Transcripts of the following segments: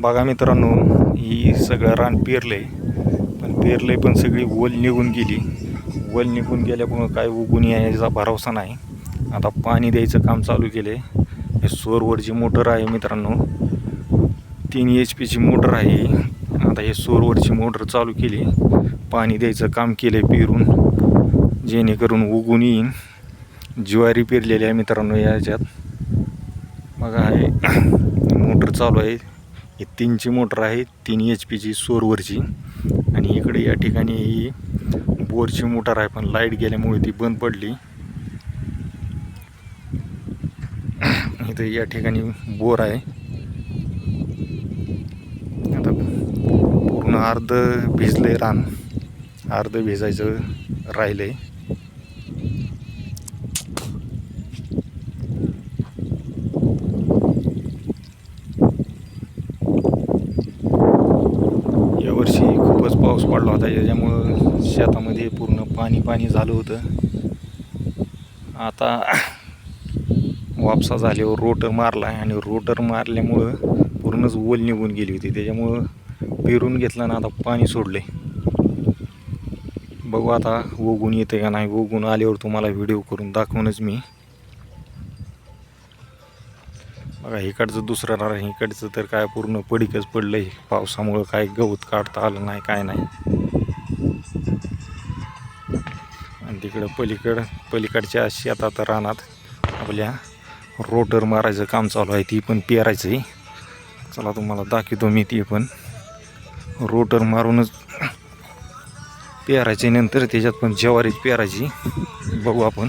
बघा मित्रांनो ही सगळं रान पेरलं आहे पण पेरलं पण सगळी वल निघून गेली. वल निघून गेल्यामुळं काय उगून यायचा भरोसा नाही. आता पाणी द्यायचं काम चालू केलं आहे हे सोरवरची मोटर आहे मित्रांनो तीन एच पीची मोटर आहे. आता हे सोरवरची मोटर चालू केली. पाणी द्यायचं काम केलं आहे पेरून जेणेकरून उगून येईन. ज्वारी पेरलेली आहे मित्रांनो याच्यात बघा आहे मोटर चालू आहे. ही तीनची मोटर आहे तीन एच पीची सोरवरची. आणि इकडे या ठिकाणी ही बोरची मोटर आहे पण लाइट गेल्यामुळे ती बंद पडली. इथं या ठिकाणी बोर आहे. आता पूर्ण अर्ध भिजलंय रान. अर्ध भिजायचं राहिलंय. आहे पडला होता. त्याच्यामुळं शेतामध्ये पूर्ण पाणी पाणी झालं होतं. आता वापसा झाल्यावर रोटर मारला आणि रोटर मारल्यामुळं पूर्णच ओल निघून गेली होती. त्याच्यामुळं पेरून घेतलं ना आता पाणी सोडले बघू आता उगून येते का नाही. उगून आल्यावर तुम्हाला व्हिडिओ करून दाखवूनच मी बघा इकडचं दुसरं रान इकडचं तर काय पूर्ण पडीकच पडलंय. पावसामुळं काय गवत काढता आलं नाही काय नाही. आणि तिकडं पलीकडं पलीकडच्या शेतात रानात आपल्या रोटर मारायचं काम चालू आहे ती पण पेरायचं आहे चला तुम्हाला दाखवतो मी ती पण. रोटर मारूनच पेरायचे नंतर त्याच्यात पण ज्वारीच पेरायची. बघू आपण.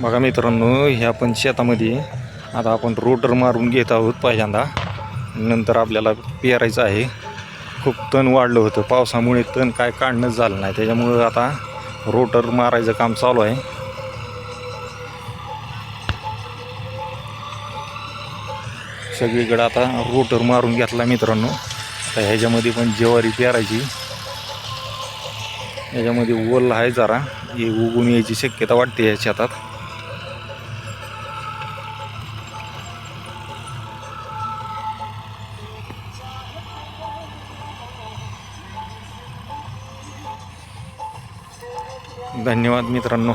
बघा मित्रांनो ह्या पण शेतामध्ये आता आपण रोटर मारून घेत आहोत पहिल्यांदा. नंतर आपल्याला पेरायचं आहे. खूप तण वाढलं होतं. पावसामुळे तण काय काढणंच झालं नाही. त्याच्यामुळं आता रोटर मारायचं काम चालू आहे. सगळीकडे आता रोटर मारून घेतला मित्रांनो. आता ह्याच्यामध्ये पण ज्वारी पेरायची. याच्यामध्ये ओल आहे जरा. हे उगून यायची शक्यता वाटते या शेतात. धन्यवाद मित्रांनो.